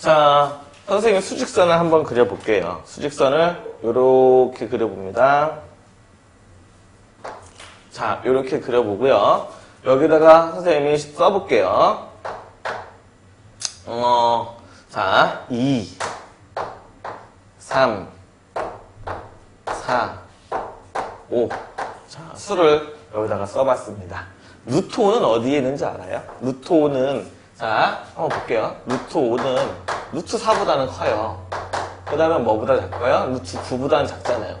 자, 선생님 수직선을 한번 그려볼게요. 수직선을 이렇게 그려봅니다. 자, 이렇게 그려보고요. 여기다가 선생님이 써볼게요. 어, 자, 2, 3, 4, 5. 자, 수를 여기다가 써봤습니다. 루트 5는 어디에 있는지 알아요? 루트 5는, 자, 한번 볼게요. 루트 5는 루트 4보다는 커요. 그 다음에 뭐보다 작아요? 루트 9보다는 작잖아요.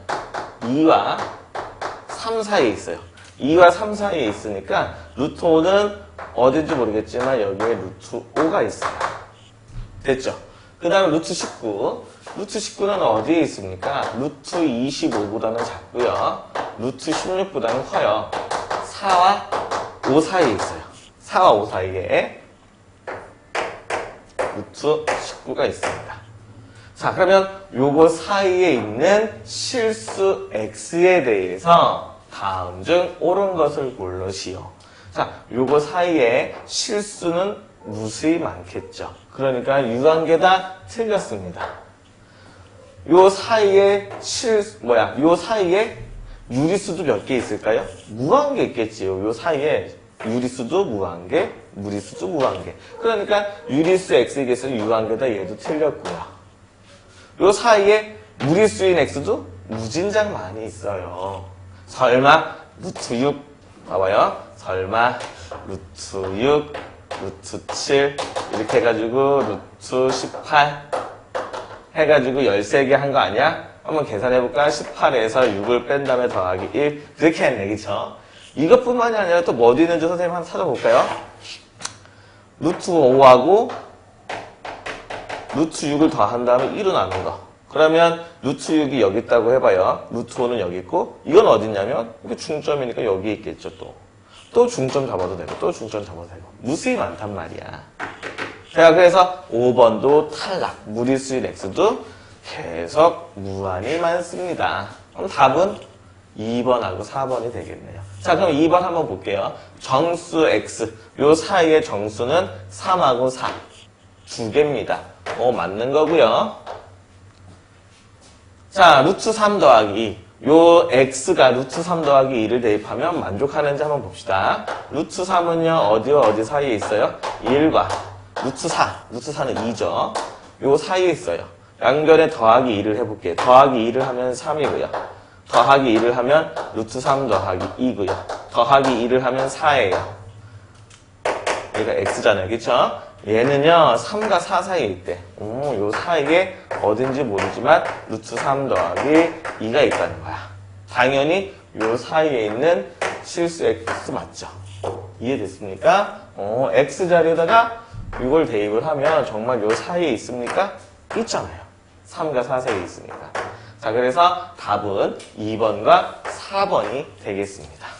2와 3 사이에 있어요. 2와 3 사이에 있으니까 루트 5는 어딘지 모르겠지만 여기에 루트 5가 있어요. 됐죠? 그 다음에 루트 19. 루트 19는 어디에 있습니까? 루트 25보다는 작고요. 루트 16보다는 커요. 4와 5 사이에 있어요. 4와 5 사이에 루트 19가 있습니다. 자, 그러면 요거 사이에 있는 실수 x에 대해서 다음 중 옳은 것을 고르시오. 자, 요거 사이에 실수는 무수히 많겠죠. 그러니까 유관계다 틀렸습니다. 요 사이에 실, 뭐야, 요 사이에 유리수도 몇 개 있을까요? 무한개 있겠지요. 요 사이에 유리수도 무한개, 무리수도 무한개. 그러니까 유리수 x에게서 유한계다 얘도 틀렸고요. 요 사이에 무리수인 x도 무진장 많이 있어요. 설마 루트 6 봐봐요. 설마 루트 6, 루트 7 이렇게 해가지고 루트 18 해가지고 13개 한 거 아니야? 한번 계산해볼까? 18에서 6을 뺀 다음에 더하기 1 그렇게 했네 그쵸? 이것뿐만이 아니라 또 뭐 어디 있는지 선생님 한번 찾아볼까요? 루트 5하고 루트 6을 더한 다음에 1로 나눈 거. 그러면 루트 6이 여기 있다고 해봐요. 루트 5는 여기 있고 이건 어딨냐면 이게 중점이니까 여기 있겠죠 또. 또 중점 잡아도 되고 또 중점 잡아도 되고 무수히 많단 말이야. 제가 그래서 5번도 탈락. 무리수인 x도 계속 무한히 많습니다. 그럼 답은 2번하고 4번이 되겠네요. 자, 그럼 2번 한번 볼게요. 정수 x. 요 사이의 정수는 3하고 4. 두 개입니다. 어, 맞는 거고요. 자, 루트 3 더하기 2. 요 x가 루트 3 더하기 2를 대입하면 만족하는지 한번 봅시다. 루트 3은요, 어디와 어디 사이에 있어요? 1과 루트 4. 루트 4는 2죠. 요 사이에 있어요. 양변에 더하기 2를 해볼게요. 더하기 2를 하면 3이고요. 더하기 2를 하면 루트 3 더하기 2고요. 더하기 2를 하면 4예요. 얘가 x잖아요. 그쵸? 얘는요, 3과 4 사이에 있대. 오, 요 사이에 어딘지 모르지만, 루트 3 더하기 2가 있다는 거야. 당연히 요 사이에 있는 실수 x 맞죠? 이해됐습니까? 어, x 자리에다가 이걸 대입을 하면 정말 요 사이에 있습니까? 있잖아요. 3과 4 사이에 있으니까. 자, 그래서 답은 2번과 4번이 되겠습니다.